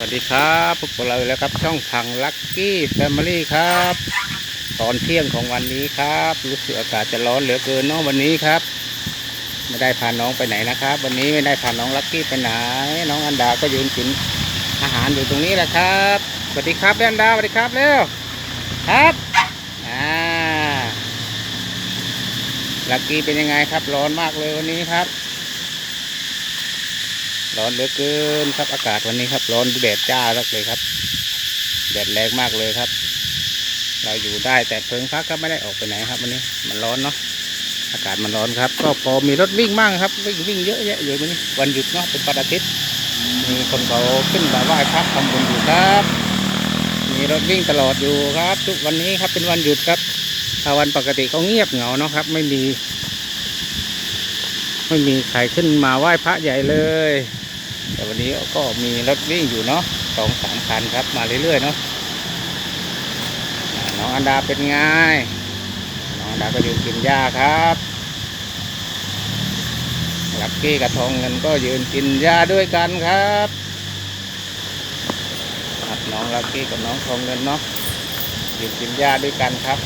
สวัสดีครับพบกับเราอีกแล้วครับช่องทางลัคกี้แฟมิลี่ครับ ตอนเที่ยงของวันนี้ครับ รู้สึกอากาศจะร้อนเหลือเกินเนาะวันนี้ครับ ไม่ได้พาน้องไปไหนนะครับ วันนี้ไม่ได้พาน้องลัคกี้ไปไหน น้องอันดาก็ยืนกินอาหารอยู่ตรงนี้แหละครับสวัสดีครับอันดาสวัสดีครับเร็วครับอ่าลัคกี้เป็นยังไงครับ ร้อนมากเลยวันนี้ครับ ร้อนเหลือเกินครับอากาศวันนี้ครับ ร้อนแดดจ้าลักเลยครับแดดแรงมากเลยครับ เราอยู่ได้แต่เพิงพักก็ไม่ได้ออกไปไหนครับวันนี้มันร้อนเนาะอากาศมันร้อนครับ ก็พอมีรถวิ่งบ้างครับวิ่งวิ่งเยอะแยะอยู่วันนี้วันหยุดเนาะเป็นวันอาทิตย์มีคนเขาขึ้นมาไหว้พระทำบุญอยู่ครับ มีรถวิ่งตลอดอยู่ครับ ทุกวันนี้ครับเป็นวันหยุดครับถ้าวันปกติเขาเงียบเหงาเนาะครับ ไม่มี ไม่มีใครขึ้นมาไหว้พระใหญ่เลย แต่วันนี้ก็มีรถวิ่งอยู่เนาะสองสามคันครับมาเรื่อยๆเนาะน้องอันดาเป็นไงน้องอันดาก็ยืนกินหญ้าครับลักกี้กับทองเงินก็ยืนกินหญ้าด้วยกันครับครับน้องลักกี้กับน้องทองเงินเนาะยืนกินหญ้าด้วยกันครับ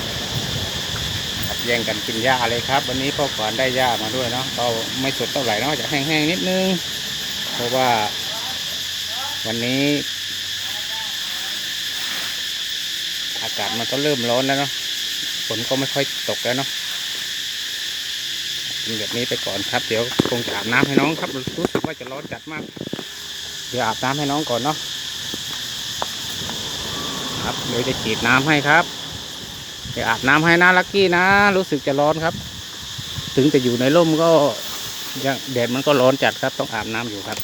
ครับแย่งกันกินหญ้าเลยครับ วันนี้พ่อขวานได้หญ้ามาด้วยเนาะก็ไม่สดเท่าไหร่เนาะจะแห้งๆนิดนึง เพราะว่าวันนี้ อากาศมันก็เริ่มร้อนแล้วเนาะฝนก็ไม่ค่อยตกแล้วเนาะกินแบบนี้ไปก่อนครับ เดี๋ยวคงจะอาบน้ำให้น้องครับรู้สึกว่าจะร้อนจัดมาก เดี๋ยวอาบน้ำให้น้องก่อนเนาะครับเดี๋ยวจะฉีดน้ำให้ครับเดี๋ยวอาบน้ำให้นะลักกี้นะ รู้สึกจะร้อนครับ ถึงจะอยู่ในร่มก็ ยังแดดมันก็ร้อนจัดครับ ต้องอาบน้ำอยู่ครับ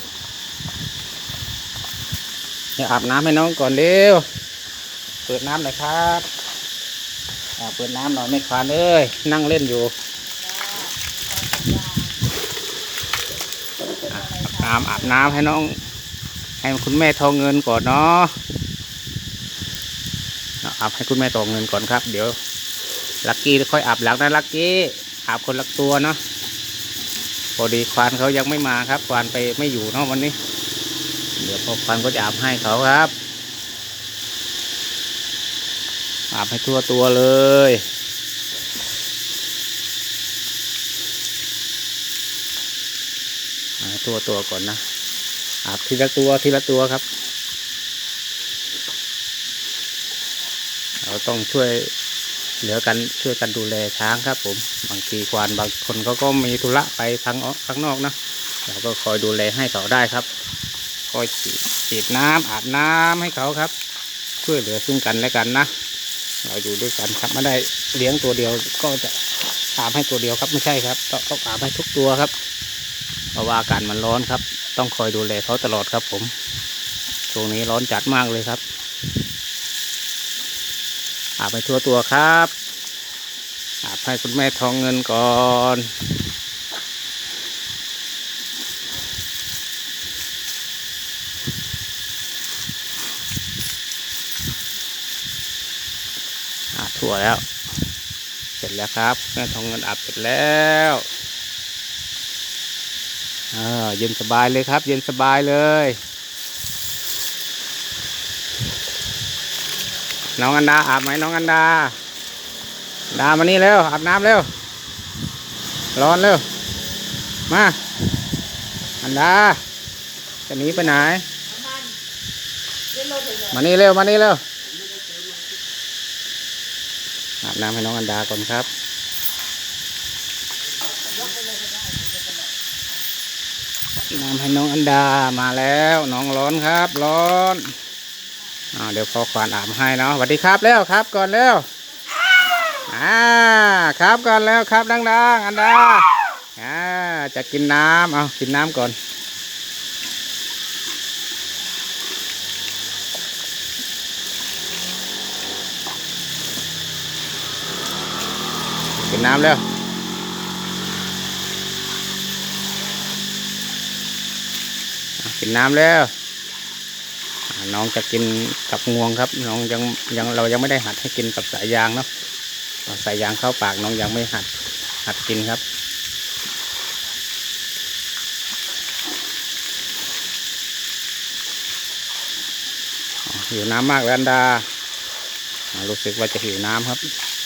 เดี๋ยวอาบน้ำให้น้องก่อนเร็วเปิดน้ำหน่อยครับอาเปิดน้ำหน่อยไม่ควานเอ้ยนั่งเล่นอยู่อะอาบน้ำอาบน้ำให้น้อง ให้คุณแม่ทองเงินก่อนเนาะอาอาบให้คุณแม่ทองเงินก่อนครับ เดี๋ยวลักกี้ค่อยอาบหลังนะลักกี้อาบคนละตัวเนาะ พอดีควานเขายังไม่มาครับ ควานไปไม่อยู่เนาะวันนี้ เดี๋ยวพอควานก็จะอาบให้เขาครับอาบให้ทั่วตัวเลยทั่วตัวก่อนนะ อาบทีละตัวทีละตัวครับ เราต้องช่วย เหลือกันช่วยกันดูแลช้างครับ ผมบางทีควานบางคนเขาก็มีธุระไปทางออกข้างนอกนะเราก็คอยดูแลให้เขาได้ครับคอยฉีดฉีดน้ำอาบน้ำให้เขาครับช่วยเหลือซึ่งกันและกันนะเราอยู่ด้วยกันครับไม่ได้เลี้ยงตัวเดียวก็จะอาบให้ตัวเดียวครับไม่ใช่ครับต้องต้องอาบให้ทุกตัวครับเพราะว่าอากาศมันร้อนครับ ต้องคอยดูแลเขาตลอดครับ ผมช่วงนี้ร้อนจัดมากเลยครับ อาบไปทั่วตัวครับอาบให้คุณแม่ทองเงินก่อนอาบทั่วแล้ว เสร็จแล้วครับ แม่ทองเงินอาบเสร็จแล้วเออเย็นสบายเลยครับ เย็นสบายเลย น้องอันดาอาบไหมน้องอันดา ดามานี่เร็วอาบน้ำเร็ว ร้อนเร็ว มา อันดา จะหนีไปไหน มานี่เร็ว มานี่เร็ว อาบน้ำให้น้องอันดาก่อนครับน้ำให้น้องอันดามาแล้ว น้องร้อนครับ ร้อน อ่าเดี๋ยวพอควานอาบให้เนาะสวัสดีครับแล้วครับก่อนแล้วอ่าครับก่อนแล้วครับดังๆอันดาอ่าจะกินน้ำเอากินน้ำก่อนกินน้ำแล้ว กินน้ำแล้ว น้องจะกินกับงวงครับ น้องยังยังเรายังไม่ได้หัดให้กินกับสายยางเนาะสายยางเข้าปากน้องยังไม่หัดหัดกินครับหิวน้ำมากเลยอันดา รู้สึกว่าจะหิวน้ำครับ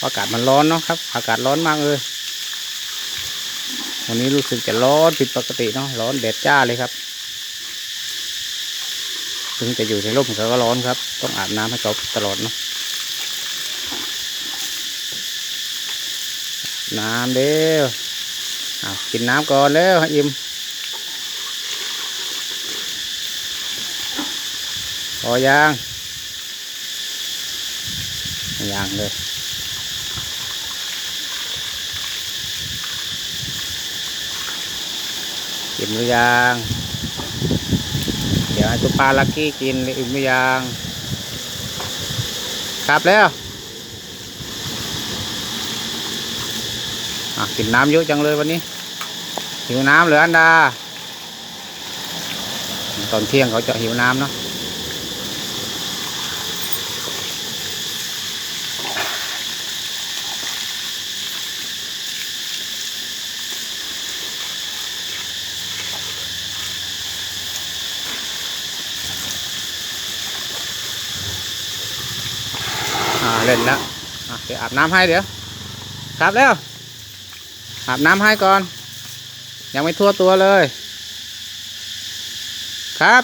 อากาศมันร้อนเนาะครับ อากาศร้อนมากเลยวันนี้รู้สึกจะร้อนผิดปกติเนาะร้อนแดดจ้าเลยครับ ถึงจะอยู่ในร่มเขาก็ร้อนครับ ต้องอาบน้ำให้เขาตลอดเนาะน้ำเด้วอ้าวกินน้ำก่อนเร็วอิ่มพอยังยังเลยกินหรือยัง เดี๋ยวให้ตุ๊ปลาลักกี้กินอิ่มหรือยังครับแล้วอะกินน้ำเยอะจังเลยวันนี้หิวน้ำเหรืออันดา ตอนเที่ยงเขาจะหิวน้ำเนาะอ่าเล่นแล้ว อาบน้ำให้เดี๋ยว ครับแล้ว อาบน้ำให้ก่อน ยังไม่ทั่วตัวเลย ครับ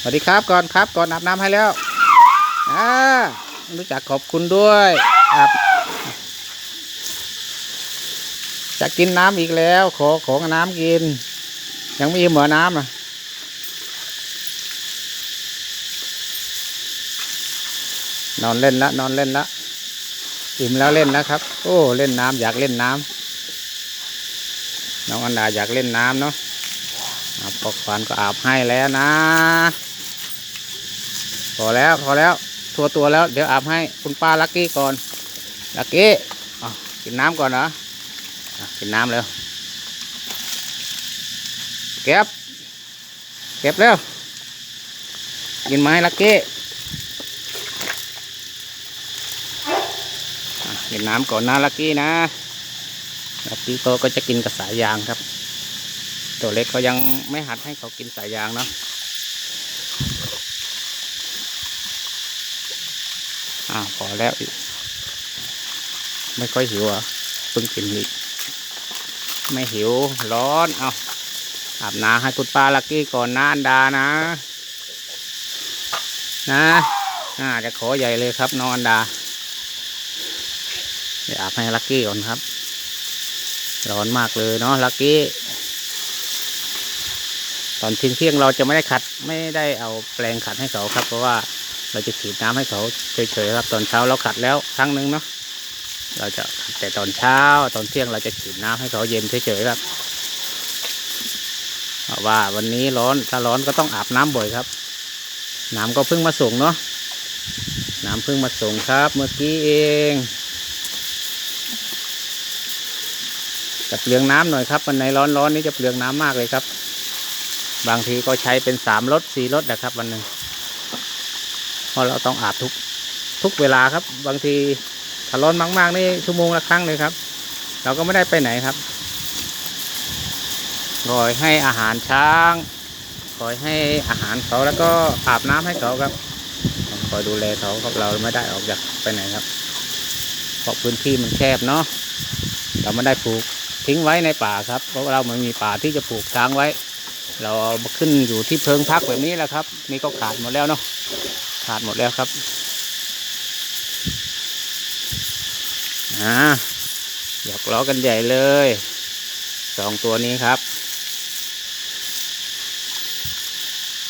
สวัสดีครับก่อนครับก่อนอาบน้ำให้แล้วอ่ารู้จักขอบคุณด้วยอาบจะกินน้ำอีกแล้ว ขอของน้ำกิน ยังไม่อิ่มเหมือน้ำอะ นอนเล่นละนอนเล่นละอิ่มแล้วเล่นนะครับ โอ้เล่นน้ำอยากเล่นน้ำน้องอันดาอยากเล่นน้ำเนาะอาปอกควันก็อาบให้แล้วนะ พอแล้วพอแล้วทัวตัวแล้ว เดี๋ยวอาบให้คุณป้าลักกี้ก่อนลักกี้อกินน้ำก่อนนะกินน้ำเร็วเก็บเก็บเร็วกินไม้ลักกี้ อะกินน้ำก่อนนะลักกี้นะลักกี้เขาก็จะกินกับสายยางครับ ตัวเล็กเขายังไม่หัดให้เขากินสายยางเนาะอ่าพอแล้วอีก ไม่ค่อยหิวเหรอะเพิ่งกินอีกไม่หิวร้อนเอาอาบน้ำให้คุณป้าลักกี้ก่อนนะอันดานะ นะน่าจะขอใหญ่เลยครับน้องอันดา เดี๋ยวอาบให้ลักกี้ก่อนครับ ร้อนมากเลยเนาะลักกี้ ตอนทิ้งเที่ยงเราจะไม่ได้ขัด ไม่ได้เอาแปลงขัดให้เขาครับ เพราะว่าเราจะฉีดน้ำให้เขาเฉยๆครับ ตอนเช้าเราขัดแล้วครั้งหนึ่งเนาะเราจะแต่ตอนเช้าตอนเที่ยงเราจะฉีดน้ำให้เขาเย็นเฉยๆครับเพราะว่าวันนี้ร้อนถ้าร้อนก็ต้องอาบน้ำบ่อยครับ น้ำก็เพิ่งมาส่งเนาะน้ำเพิ่งมาส่งครับ เมื่อกี้เอง จะเปลืองน้ำหน่อยครับวันไหนร้อนๆนี้จะเปลืองน้ำมากเลยครับ บางทีก็ใช้เป็นสามรถสี่รถนะครับ วันหนึ่งเพราะเราต้องอาบทุกทุกเวลาครับ บางทีถ้าร้อนมาก ๆ นี่ชั่วโมงละครั้งเลยครับ เราก็ไม่ได้ไปไหนครับคอยให้อาหารช้างคอยให้อาหารเขาแล้วก็อาบน้ำให้เขาครับคอยดูแลเขาครับเราไม่ได้ออกจากไปไหนครับเพราะพื้นที่มันแคบเนาะเราไม่ได้ปลูก ทิ้งไว้ในป่าครับ เพราะเราไม่มีป่าที่จะปลูกช้างไว้ เราขึ้นอยู่ที่เพิงพักแบบนี้แหละครับ นี่ก็ขาดหมดแล้วเนาะขาดหมดแล้วครับอ่าหยอกล้อกันใหญ่เลยสองตัวนี้ครับ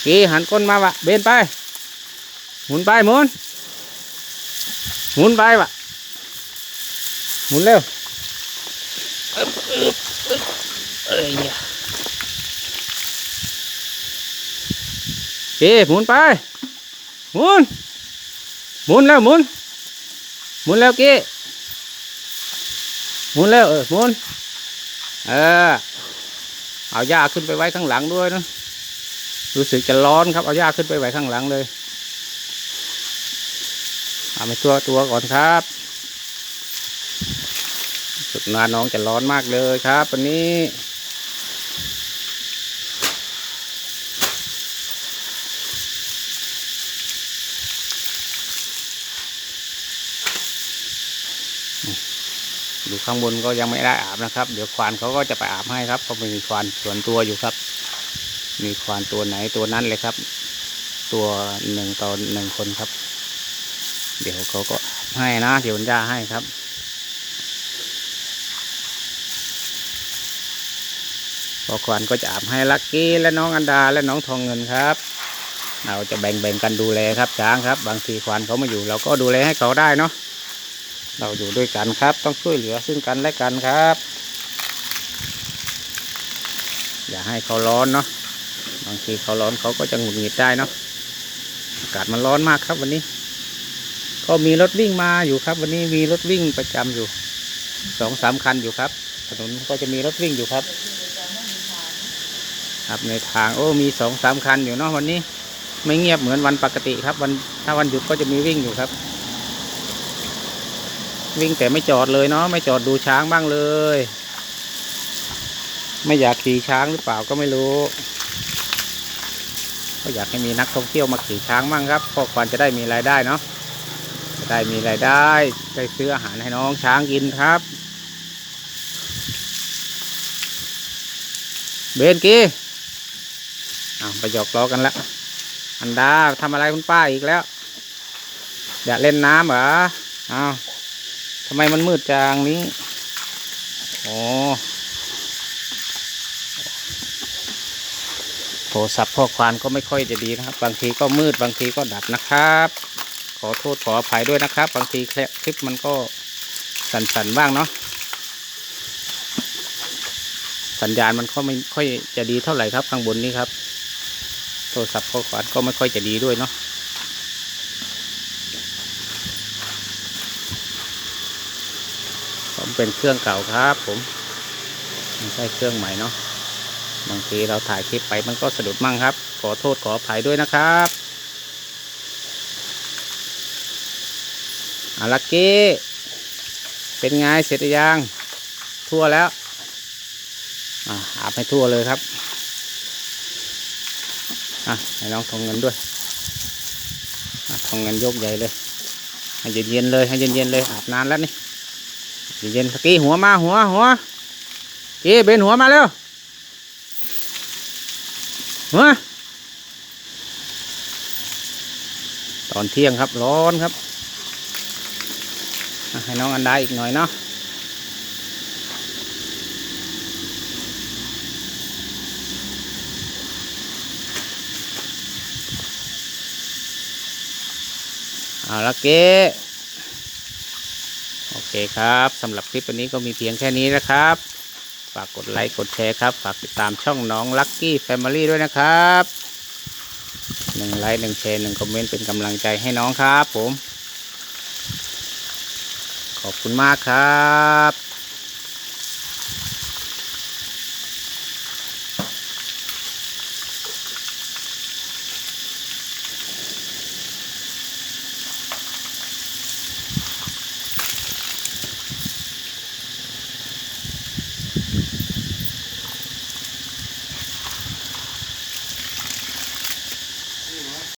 กีหันก้นมาวะเบนไป หมุนไปหมุน หมุนไปวะหมุนเร็วอึ๊บอึ๊บอึ๊บเอ้ย เอ๊หมุนไปหมุนหมุนแล้วหมุนหมุนแล้วเกี้หมุนแล้วเออหมุนเออเอาหญ้าขึ้นไปไว้ข้างหลังด้วยนะรู้สึกจะร้อนครับเอาหญ้าขึ้นไปไว้ข้างหลังเลยเอาไปตัวตัวก่อนครับสุดนาน้องจะร้อนมากเลยครับ วันนี้ อยู่ข้างบนก็ยังไม่ได้อาบนะครับ เดี๋ยวควานเขาก็จะไปอาบให้ครับเพรามีควานส่วนตัวอยู่ครับ มีควานตัวไหนตัวนั้นเลยครับ ตัวหนึ่งต่อหนึ่งคนครับ เดี๋ยวเขาก็ให้นะ เดี๋ยวย่าให้ครับพอควานก็จะอาบให้ลักกี้และน้องอันดาและน้องทองเงินครับ เราจะแบ่งๆกันดูแลครับช้างครับ บางทีควานเขามาอยู่เราก็ดูแลให้เขาได้เนาะ เราอยู่ด้วยกันครับ ต้องช่วยเหลือซึ่งกันและกันครับ อย่าให้เขาร้อนเนาะบางทีเขาร้อนเขาก็จะหงุดหงิดได้เนาะอากาศมันร้อนมากครับวันนี้ ก็มีรถวิ่งมาอยู่ครับ วันนี้มีรถวิ่งประจำอยู่สองสามคันอยู่ครับ ถนนก็จะมีรถวิ่งอยู่ครับ ครับในทางโอ้มีสองสามคันอยู่เนาะวันนี้ ไม่เงียบเหมือนวันปกติครับ วันถ้าวันหยุดก็จะมีวิ่งอยู่ครับ วิ่งแต่ไม่จอดเลยเนาะไม่จอดดูช้างบ้างเลย ไม่อยากขี่ช้างหรือเปล่าก็ไม่รู้ ก็อยากให้มีนักท่องเที่ยวมาขี่ช้างบ้างครับพวกควานจะได้มีรายได้เนาะจะได้มีรายได้ได้ซื้ออาหารให้น้องช้างกินครับ เบนกี้อ้าวไปหยอกล้อกันแล้วอันดาทำอะไรคุณป้าอีกแล้วอยากเล่นน้ำเหรออ้าวำไมมันมืดจังนี้โอ้โทรศัพท์พ่อควานก็ไม่ค่อยจะดีนะครับ บางทีก็มืดบางทีก็ดับนะครับ ขอโทษขออภัยด้วยนะครับ บางทีคลิปมันก็สั่นๆบ้างเนาะสัญญาณมันก็ไม่ค่อยจะดีเท่าไหร่ครับข้างบนนี้ครับ โทรศัพท์ข้อความก็ไม่ค่อยจะดีด้วยเนาะ ผมเป็นเครื่องเก่าครับ ผมไม่ใช่เครื่องใหม่เนาะบางทีเราถ่ายคลิปไปมันก็สะดุดมั่งครับ ขอโทษขออภัยด้วยนะครับอาลักกี้เป็นไงเสร็จยัง ทั่วแล้วอ่าอาบให้ทั่วเลยครับอะให้น้องทองเงินด้วยอะทองเงินยกใหญ่เลยให้เย็นๆเลยให้เย็นๆเลยอาบนานแล้วนี่ เย็นสกี้หัวมาหัวหัวกี้เบนหัวมาเร็วหัวตอนเที่ยงครับร้อนครับ ให้น้องอันดาอีกหน่อยเนาะเอาละเก้ เคครับสำหรับคลิปวันนี้ก็มีเพียงแค่นี้นะครับ ฝากกดไลค์กดแชร์ครับ ฝากติดตามช่องน้องลักกี้แฟมิลี่ด้วยนะครับหนึ่งไลค์หนึ่งแชร์หนึ่งคอมเมนต์เป็นกำลังใจให้น้องครับผม ขอบคุณมากครับ